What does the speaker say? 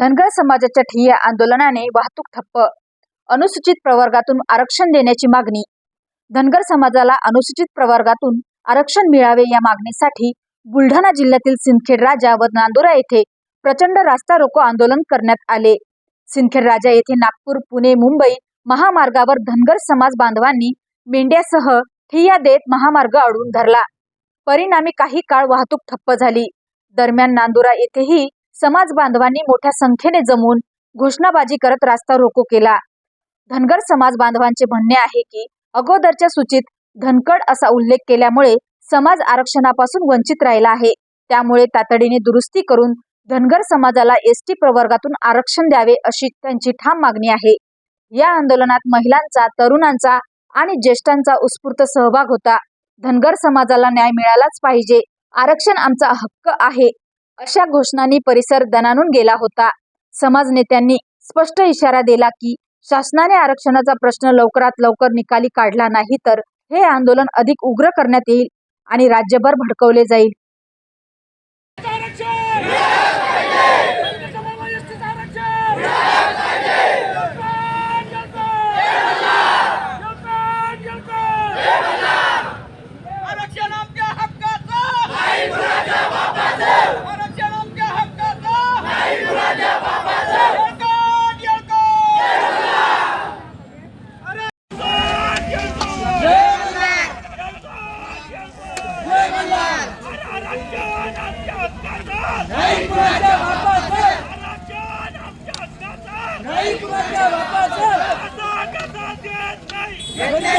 धनगर समाजाच्या ठिय्या आंदोलनाने वाहतूक ठप्प. अनुसूचित प्रवर्गातून आरक्षण देण्याची मागणी. धनगर समाजाला अनुसूचित प्रवर्गातून आरक्षण मिळावे या मागणीसाठी बुलढाणा जिल्ह्यातील सिंदखेड राजा व नांदुरा येथे प्रचंड रास्ता रोको आंदोलन करण्यात आले. सिंदखेड राजा येथे नागपूर पुणे मुंबई महामार्गावर धनगर समाज बांधवांनी मेंढ्यासह ठिय्या देत महामार्ग अडवून धरला. परिणामी काही काळ वाहतूक ठप्प झाली. दरम्यान नांदुरा येथेही समाज बांधवांनी मोठ्या संख्येने जमून घोषणाबाजी करत रास्ता रोको केला. धनगर समाज बांधवांचे म्हणणे आहे की अगोदरच्या सूचीत धनकड असा उल्लेख केल्यामुळे समाज आरक्षणापासून वंचित राहिला आहे. त्यामुळे तातडीने दुरुस्ती करून धनगर समाजाला एस टी प्रवर्गातून आरक्षण द्यावे अशी त्यांची ठाम मागणी आहे. या आंदोलनात महिलांचा तरुणांचा आणि ज्येष्ठांचा उत्स्फूर्त सहभाग होता. धनगर समाजाला न्याय मिळालाच पाहिजे. आरक्षण आमचा हक्क आहे. अशा घोषणांनी परिसर दणानून गेला होता. समाज नेत्यांनी स्पष्ट इशारा दिला की शासनाने आरक्षणाचा प्रश्न लवकरात लवकर निकाली काढला नाही तर हे आंदोलन अधिक उग्र करण्यात येईल आणि राज्यभर भडकवले जाईल. नाही